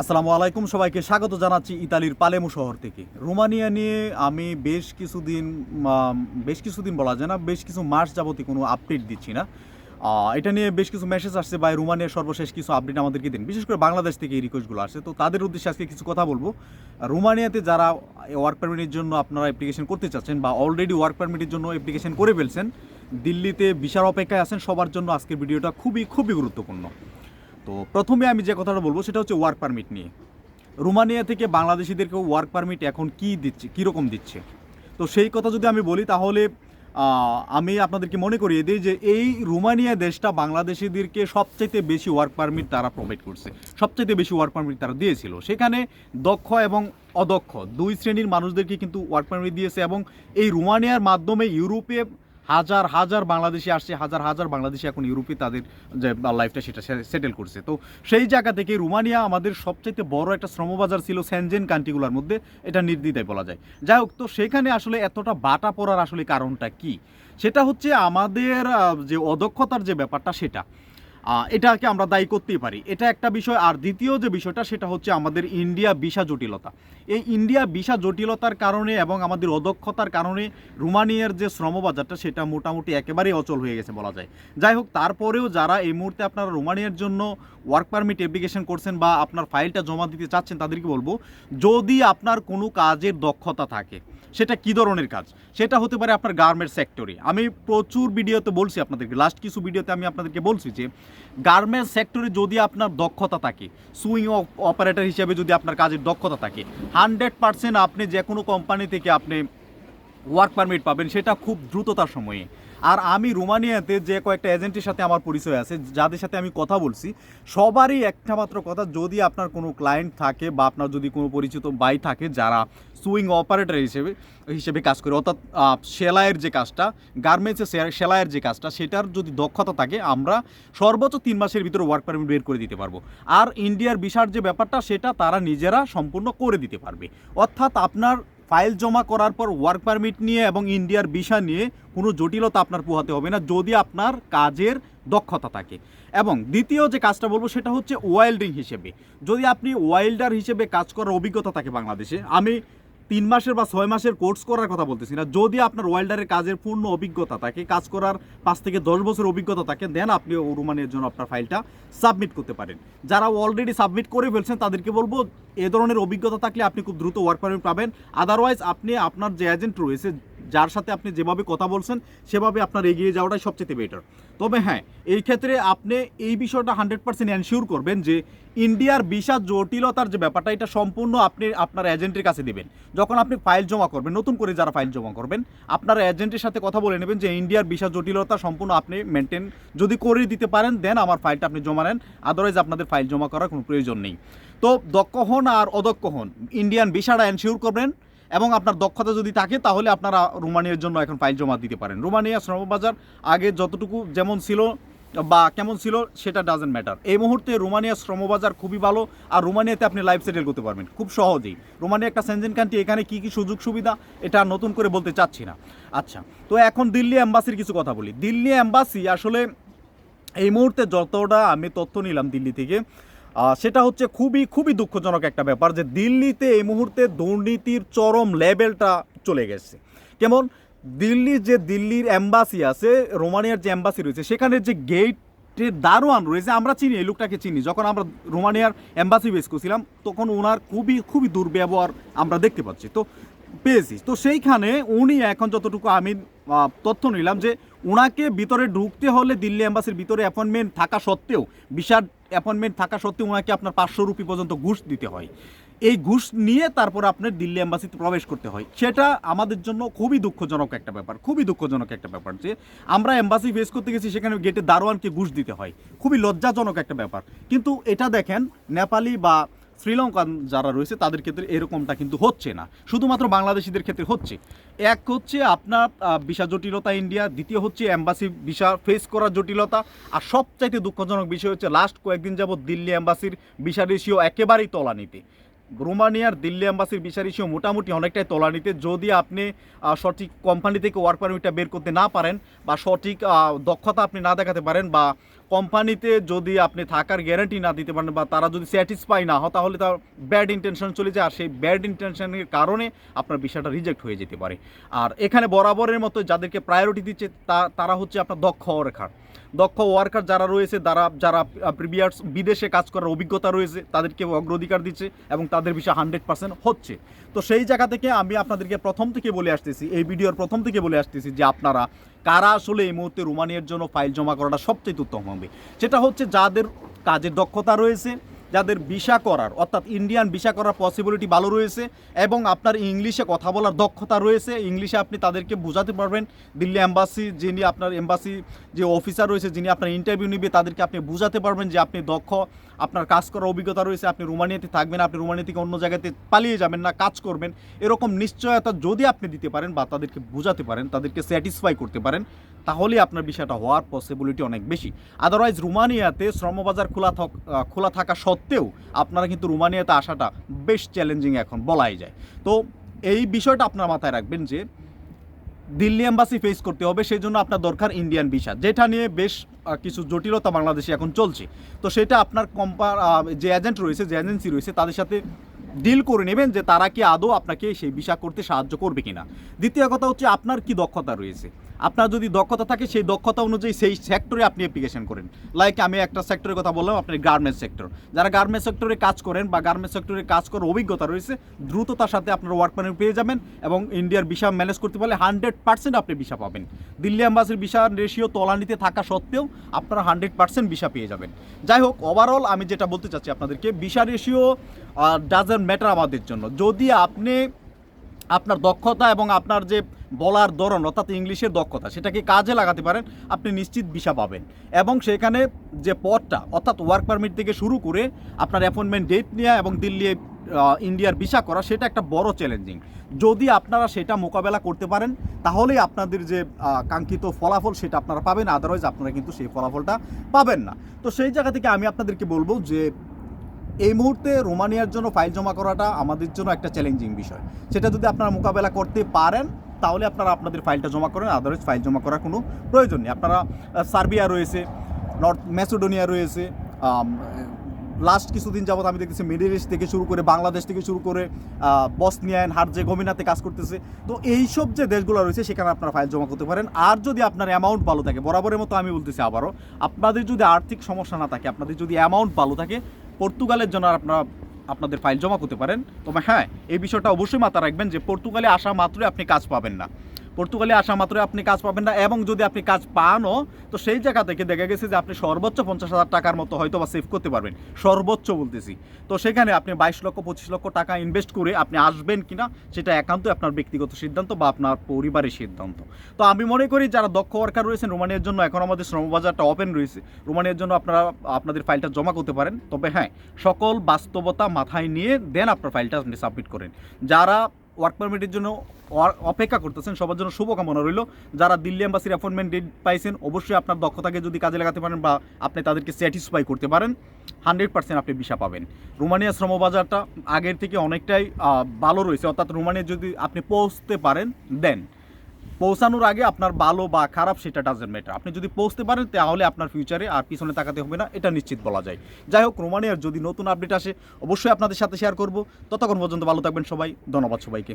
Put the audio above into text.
আসসালামু আলাইকুম, সবাইকে স্বাগত জানাচ্ছি ইতালির পালেমু শহর থেকে। রোমানিয়া নিয়ে আমি বেশ কিছুদিন বেশ কিছুদিন বলা যায় না, বেশ কিছু মাস যাবতই কোনো আপডেট দিচ্ছি না। এটা নিয়ে বেশ কিছু মেসেজ আসছে বা রোমানিয়ার সর্বশেষ কিছু আপডেট আমাদেরকে দিন। বিশেষ করে বাংলাদেশ থেকে এই রিকোয়েস্টগুলো আসছে। তো তাদের উদ্দেশ্যে আজকে কিছু কথা বলব। রোমানিয়াতে যারা ওয়ার্ক পারমিটের জন্য আপনারা অ্যাপ্লিকেশন করতে চাচ্ছেন বা অলরেডি ওয়ার্ক পারমিটের জন্য অ্যাপ্লিকেশন করে ফেলছেন, দিল্লিতে বিশাল অপেক্ষায় আছেন, সবার জন্য আজকের ভিডিওটা খুবই খুবই গুরুত্বপূর্ণ। তো প্রথমে আমি যে কথাটা বলব, সেটা হচ্ছে ওয়ার্ক পারমিট নিয়ে। রোমানিয়া থেকে বাংলাদেশিদেরকে ওয়ার্ক পারমিট এখন কি দিচ্ছে, কীরকম দিচ্ছে? তো সেই কথা যদি আমি বলি, তাহলে আমি আপনাদেরকে মনে করিয়ে দিই যে এই রোমানিয়া দেশটা বাংলাদেশিদেরকে সবচাইতে বেশি ওয়ার্ক পারমিট তারা প্রোভাইড করছে। সবচাইতে বেশি ওয়ার্ক পারমিট তারা দিয়েছিল। সেখানে দক্ষ এবং অদক্ষ দুই শ্রেণির মানুষদেরকে কিন্তু ওয়ার্ক পারমিট দিয়েছে এবং এই রোমানিয়ার মাধ্যমে ইউরোপে হাজার হাজার বাংলাদেশি আসছে, হাজার হাজার বাংলাদেশি এখন ইউরোপে তাদের যে লাইফটা সেটা সেটেল করছে। তো সেই জায়গা থেকে রোমানিয়া আমাদের সবচেয়ে বড় একটা শ্রমবাজার ছিল স্যানজেন কান্ট্রিগুলোর মধ্যে, এটা নির্দ্বিধায় বলা যায়। যাই হোক, তো সেখানে আসলে এতটা বাটা পড়ার আসলে কারণটা কি? সেটা হচ্ছে আমাদের যে অদক্ষতার যে ব্যাপারটা সেটা। এটাকে আমরা দায়ী করতেই পারি। এটা একটা বিষয়। আর দ্বিতীয় যে বিষয়টা, সেটা হচ্ছে আমাদের ইন্ডিয়া ভিসা জটিলতা। এই ইন্ডিয়া ভিসা জটিলতার কারণে এবং আমাদের অদক্ষতার কারণে রোমানিয়ার যে শ্রমবাজারটা, সেটা মোটামুটি একেবারেই অচল হয়ে গেছে বলা যায়। যাই হোক, তারপরেও যারা এই মুহূর্তে আপনারা রোমানিয়ার জন্য ওয়ার্ক পারমিট অ্যাপ্লিকেশন করছেন বা আপনার ফাইলটা জমা দিতে চাচ্ছেন, তাদেরকে বলব, যদি আপনার কোনো কাজের দক্ষতা থাকে, সেটা কী ধরনের কাজ? সেটা হতে পারে আপনার গার্মেন্টস সেক্টরে আমি প্রচুর ভিডিওতে বলছি আপনাদেরকে। লাস্ট কিছু ভিডিওতে আমি আপনাদেরকে বলছি যে গার্মেন্টস সেক্টরে যদি আপনার দক্ষতা থাকে, সুইং অপারেটর হিসেবে যদি আপনার কাজের দক্ষতা থাকে, হান্ড্রেড পার্সেন্ট আপনি যে কোনো কোম্পানি থেকে আপনি ওয়ার্ক পারমিট পাবেন, সেটা খুব দ্রুততার সময়ে। আর আমি রোমানিয়াতে যে কয়েকটা এজেন্টের সাথে আমার পরিচয় আছে, যাদের সাথে আমি কথা বলছি, সবারই একটা মাত্র কথা, যদি আপনার কোনো ক্লায়েন্ট থাকে বা আপনার যদি কোনো পরিচিত বাই থাকে যারা সুইং অপারেটর হিসেবে হিসেবে কাজ করে, অর্থাৎ সেলাইয়ের যে কাজটা গার্মেন্টসে সেলাইয়ের যে কাজটা, সেটার যদি দক্ষতা থাকে, আমরা সর্বোচ্চ তিন মাসের ভিতরে ওয়ার্ক পারমিট বের করে দিতে পারব। আর ইন্ডিয়ার ভিসার যে ব্যাপারটা, সেটা তারা নিজেরা সম্পূর্ণ করে দিতে পারবে। অর্থাৎ আপনার ফাইল জমা করার পর ওয়ার্ক পারমিট নিয়ে এবং ইন্ডিয়ার ভিসা নিয়ে কোনো জটিলতা আপনার পোহাতে হবে না যদি আপনার কাজের দক্ষতা থাকে। এবং দ্বিতীয় যে কাজটা বলব সেটা হচ্ছে ওয়াইল্ডিং হিসেবে। যদি আপনি ওয়াইল্ডার হিসেবে কাজ করার অভিজ্ঞতা থাকে বাংলাদেশে, আমি তিন মাসের বা ছয় মাসের কোর্স করার কথা বলতেছি না। যদি আপনার ওয়েল্ডারের কাজের পূর্ণ অভিজ্ঞতা থাকে, কাজ করার পাঁচ থেকে দশ বছর অভিজ্ঞতা থাকে দেন আপনি অনুমানের জন্য আপনার ফাইলটা সাবমিট করতে পারেন। যারা অলরেডি সাবমিট করে ফেলছেন, তাদেরকে বলব, এ ধরনের অভিজ্ঞতা থাকলে আপনি খুব দ্রুত ওয়ার্ক পারমিট পাবেন। আদারওয়াইজ আপনি আপনার যে এজেন্ট রয়েছে যার সাথে আপনি যেভাবে কথা বলছেন, সেভাবে আপনার এগিয়ে যাওয়াটাই সবচেয়ে বেটার তবে হ্যাঁ এই ক্ষেত্রে আপনি এই বিষয়টা হান্ড্রেড পার্সেন্ট এনশিওর করবেন যে ইন্ডিয়ার ভিসা জটিলতার যে ব্যাপারটা, এটা সম্পূর্ণ আপনি আপনার এজেন্টের কাছে দেবেন। যখন আপনি ফাইল জমা করবেন, নতুন করে যারা ফাইল জমা করবেন, আপনার এজেন্টের সাথে কথা বলে নেবেন যে ইন্ডিয়ার ভিসা জটিলতা সম্পূর্ণ আপনি মেনটেন যদি করে দিতে পারেন দেন আমার ফাইলটা আপনি জমা নেন। আদারওয়াইজ আপনাদের ফাইল জমা করার কোনো প্রয়োজন নেই। তো দক্ষ হন আর অদক্ষ হন। ইন্ডিয়ান ভিসাটা এনশিওর করবেন এবং আপনার দক্ষতা যদি থাকে, তাহলে আপনারা রোমানিয়ার জন্য এখন ফাইল জমা দিতে পারেন। রোমানিয়া শ্রমবাজার আগে যতটুকু যেমন ছিল বা কেমন ছিল, সেটা ডাজেন্ট ম্যাটার এই মুহূর্তে রোমানিয়া শ্রমবাজার খুবই ভালো, আর রোমানিয়াতে আপনি লাইফ সেটেল করতে পারবেন, খুব সহজেই। রোমানিয়া একটা সেনজেন কান্ট্রি এখানে কী কী সুযোগ সুবিধা, এটা নতুন করে বলতে চাচ্ছি না। আচ্ছা তো এখন দিল্লি অ্যাম্বাসির কিছু কথা বলি। দিল্লি অ্যাম্বাসি আসলে এই মুহূর্তে যতটা আমি তথ্য নিলাম দিল্লি থেকে সেটা হচ্ছে খুবই খুবই দুঃখজনক একটা ব্যাপার যে দিল্লিতে এই মুহূর্তে দুর্নীতির চরম লেভেলটা চলে গেছে। কেমন? দিল্লির যে দিল্লির অ্যাম্বাসি আছে, রোমানিয়ার যে অ্যাম্বাসি রয়েছে, সেখানে যে গেটের দারোয়ান রয়েছে, আমরা চিনি, এই লোকটাকে চিনি। যখন আমরা রোমানিয়ার অ্যাম্বাসি বেস করছিলাম, তখন ওনার খুবই খুবই দুর্ব্যবহার আমরা দেখতে পাচ্ছি। তো, পেয়েছি। তো সেইখানে উনি এখন যতটুকু আমি তথ্য নিলাম যে ওনাকে ভিতরে ঢুকতে হলে দিল্লি অ্যাম্বাসির ভিতরে অ্যাপয়েন্টমেন্ট থাকা সত্ত্বেও বিশাল অ্যাপয়েন্টমেন্ট থাকা সত্ত্বেও ওনাকে আপনার পাঁচশো রুপি পর্যন্ত ঘুষ দিতে হয়। এই ঘুষ নিয়ে তারপর আপনার দিল্লি অ্যাম্বাসিতে প্রবেশ করতে হয়। সেটা আমাদের জন্য খুবই দুঃখজনক একটা ব্যাপার, খুবই দুঃখজনক একটা ব্যাপার যে আমরা অ্যাম্বাসি ফেস করতে গেছি, সেখানে গেটে দারোয়ানকে ঘুষ দিতে হয়। খুবই লজ্জাজনক একটা ব্যাপার। কিন্তু এটা দেখেন, নেপালি বা শ্রীলঙ্কান যারা রয়েছে, তাদের ক্ষেত্রে এরকমটা কিন্তু হচ্ছে না। শুধুমাত্র বাংলাদেশিদের ক্ষেত্রে হচ্ছে। এক হচ্ছে আপনার ভিসা জটিলতা ইন্ডিয়া, দ্বিতীয় হচ্ছে অ্যাম্বাসি ভিসা ফেস করার জটিলতা। আর সবচাইতে দুঃখজনক বিষয় হচ্ছে লাস্ট কয়েকদিন যাবৎ দিল্লি অ্যাম্বাসির ভিসা রেশিও একেবারেই তলানিতে। রোমানিয়ার দিল্লি অ্যাম্বাসির বিচার মোটামুটি অনেকটাই তলানিতে। যদি আপনি সঠিক কোম্পানি থেকে ওয়ার্ক পারমিটটা বের করতে না পারেন বা সঠিক দক্ষতা আপনি না দেখাতে পারেন বা কোম্পানিতে যদি আপনি থাকার গ্যারান্টি না দিতে পারেন বা তারা যদি স্যাটিসফাই না হয় তাহলে তার ব্যাড ইন্টেনশন চলে যায়। আর সেই ব্যাড ইন্টেনশনের কারণে আপনার বিষয়টা রিজেক্ট হয়ে যেতে পারে। আর এখানে বরাবরের মতো যাদেরকে প্রায়োরিটি দিচ্ছে, তা, তারা হচ্ছে আপনার দক্ষ ওয়ার্কার দক্ষ ওয়ার্কার যারা রয়েছে যারা যারা প্রিভিয়াস বিদেশে কাজ করার অভিজ্ঞতা রয়েছে তাদেরকে অগ্রাধিকার দিচ্ছে এবং তাদের বিষয়ে হান্ড্রেড পার্সেন্ট হচ্ছে। তো সেই জায়গা থেকে আমি আপনাদেরকে প্রথম থেকে বলে আসতেছি, এই ভিডিওর প্রথম থেকে বলে আসতেছি যে আপনারা কারা আসলে এই মুহূর্তে রোমানিয়ার জন্য ফাইল জমা করাটা সবচেয়ে উত্তম হবে। সেটা হচ্ছে যাদের কাজের দক্ষতা রয়েছে যাদের ভিসা করার, অর্থাৎ ইন্ডিয়ান ভিসা করার পসিবিলিটি ভালো রয়েছে এবং আপনার ইংলিশে কথা বলার দক্ষতা রয়েছে ইংলিশে আপনি তাদেরকে বোঝাতে পারবেন। দিল্লি এম্বাসি যিনি আপনার এম্বাসি যে অফিসার রয়েছে, যিনি আপনার ইন্টারভিউ নেবে, তাদেরকে আপনি বোঝাতে পারবেন যে আপনি দক্ষ, আপনার কাজ করার অভিজ্ঞতা রয়েছে, আপনি রোমানিয়াতে থাকবেন, আপনি রোমানিয়া থেকে অন্য জায়গাতে পালিয়ে যাবেন না, কাজ করবেন। এরকম নিশ্চয়তা যদি আপনি দিতে পারেন বা তাদেরকে বোঝাতে পারেন, তাদেরকে স্যাটিসফাই করতে পারেন তাহলে আপনার বিষয়টা হওয়ার পসিবিলিটি অনেক বেশি। আদারওয়াইজ রোমানিয়াতে শ্রমবাজার খোলা থক খোলা থাকা সত্ত্বেও আপনারা কিন্তু রোমানিয়াতে আসাটা বেশ চ্যালেঞ্জিং এখন বলাই যায়। তো এই বিষয়টা আপনার মাথায় রাখবেন যে, দিল্লি এম্বাসি ফেস করতে হবে সেই জন্য আপনার দরকার ইন্ডিয়ান ভিসা যেটা নিয়ে বেশ কিছু জটিলতা বাংলাদেশে এখন চলছে। তো সেটা আপনার কম্পা যে এজেন্ট রয়েছে, যে এজেন্সি রয়েছে, তাদের সাথে ডিল করে নেবেন যে তারা কি আদৌ আপনাকে সেই ভিসা করতে সাহায্য করবে কিনা। দ্বিতীয় কথা হচ্ছে আপনার কি দক্ষতা রয়েছে। আপনার যদি দক্ষতা থাকে সেই দক্ষতা অনুযায়ী সেই সেক্টরে আপনি অ্যাপ্লিকেশন করেন। লাইক আমি একটা সেক্টরের কথা বললাম, আপনার গার্মেন্টস সেক্টর যারা গার্মেন্টস সেক্টরে কাজ করেন বা গার্মেন্টস সেক্টরে কাজ করার অভিজ্ঞতা রয়েছে, দ্রুততার সাথে আপনার ওয়ার্ক পারমিট পেয়ে যাবেন এবং ইন্ডিয়ার ভিসা ম্যানেজ করতে পারলে হান্ড্রেড পার্সেন্ট আপনি ভিসা পাবেন। দিল্লি অ্যাম্বাসির ভিসা রেশিও তলানিতে থাকা সত্ত্বেও আপনারা হান্ড্রেড পার্সেন্ট ভিসা পেয়ে যাবেন। যাই হোক ওভারঅল আমি যেটা বলতে চাচ্ছি আপনাদেরকে, ভিসা রেশিও ডাজেন্ট ম্যাটার আমাদের জন্য। যদি আপনি আপনার দক্ষতা এবং আপনার যে বলার ধরন, অর্থাৎ ইংলিশের দক্ষতা, সেটাকে কাজে লাগাতে পারেন, আপনি নিশ্চিত ভিসা পাবেন। এবং সেখানে যে পথটা অর্থাৎ ওয়ার্ক পারমিট থেকে শুরু করে আপনার অ্যাপয়েন্টমেন্ট ডেট নেওয়া এবং দিল্লি ইন্ডিয়ার ভিসা করা, সেটা একটা বড় চ্যালেঞ্জিং যদি আপনারা সেটা মোকাবেলা করতে পারেন, তাহলেই আপনাদের যে কাঙ্ক্ষিত ফলাফল, সেটা আপনারা পাবেন। আদারওয়াইজ আপনারা কিন্তু সেই ফলাফলটা পাবেন না। তো সেই জায়গা থেকে আমি আপনাদেরকে বলব যে এই মুহূর্তে রোমানিয়ার জন্য ফাইল জমা করাটা আমাদের জন্য একটা চ্যালেঞ্জিং বিষয়। সেটা যদি আপনারা মোকাবেলা করতে পারেন, তাহলে আপনারা আপনাদের ফাইলটা জমা করেন। আদারওয়াইজ ফাইল জমা করার কোনো প্রয়োজন নেই। আপনারা সার্বিয়া রয়েছে, নর্থ ম্যাসেডোনিয়া রয়েছে লাস্ট কিছুদিন যাবত আমি দেখতেছি মিডিল ইস্ট থেকে শুরু করে বাংলাদেশ থেকে শুরু করে বসনিয়ান হারজে গমিনাতে কাজ করতেছে। তো এইসব যে দেশগুলো রয়েছে, সেখানে আপনারা ফাইল জমা করতে পারেন। আর যদি আপনার অ্যামাউন্ট ভালো থাকে, বরাবরের মতো আমি বলতেছি আবারও, আপনাদের যদি আর্থিক সমস্যা না থাকে, আপনাদের যদি অ্যামাউন্ট ভালো থাকে পর্তুগালের জন্য আপনারা আপনাদের ফাইল জমা করতে পারেন। তবে হ্যাঁ এই বিষয়টা অবশ্যই মাথা রাখবেন যে পর্তুগালে আসা মাত্রই আপনি কাজ পাবেন না। পর্তুগালে আসা মাত্রই আপনি কাজ পাবেন না, এবং যদি আপনি কাজ পানও, তো সেই জায়গা থেকে দেখা গেছে যে আপনি সর্বোচ্চ পঞ্চাশ হাজার টাকার মতো হয়তো বা সেভ করতে পারবেন। সর্বোচ্চ বলতেছি। তো সেখানে আপনি বাইশ লক্ষ, পঁচিশ লক্ষ টাকা ইনভেস্ট করে আপনি আসবেন কিনা, সেটা একান্তই আপনার ব্যক্তিগত সিদ্ধান্ত বা আপনার পরিবারের সিদ্ধান্ত। তো আমি মনে করি যারা দক্ষ ওয়ার্কার রয়েছেন রোমানিয়ার জন্য এখন আমাদের শ্রমবাজারটা ওপেন রয়েছে। রোমানিয়ার জন্য আপনারা, আপনাদের ফাইলটা জমা করতে পারেন। তবে হ্যাঁ সকল বাস্তবতা মাথায় নিয়ে দেন আপনার ফাইলটা আপনি সাবমিট করেন। যারা ওয়ার্ক পারমিটের জন্য অপেক্ষা করতেছেন। সবার জন্য শুভকামনা রইল। যারা দিল্লি অ্যাম্বাসির অ্যাপয়েন্টমেন্ট ডেট পাইছেন, অবশ্যই আপনার দক্ষতাকে যদি কাজে লাগাতে পারেন বা আপনি তাদেরকে স্যাটিসফাই করতে পারেন হান্ড্রেড পার্সেন্ট আপনি বিষা পাবেন। রোমানিয়া শ্রমবাজারটা আগের থেকে অনেকটাই ভালো রয়েছে। অর্থাৎ রোমানিয়া যদি আপনি পৌঁছতে পারেন, দেন। পৌঁছানোর আগে আপনার ভালো বা খারাপ সেটা ডাজেন্ট ম্যাটার আপনি যদি পৌঁছতে পারেন, তাহলে আপনার ফিউচারে আর পিছনে তাকাতে হবে না, এটা নিশ্চিত বলা যায়। যাই হোক, রোমানিয়ার যদি নতুন আপডেট আসে, অবশ্যই আপনাদের সাথে শেয়ার করব। ততক্ষণ পর্যন্ত ভালো থাকবেন সবাই, ধন্যবাদ সবাইকে।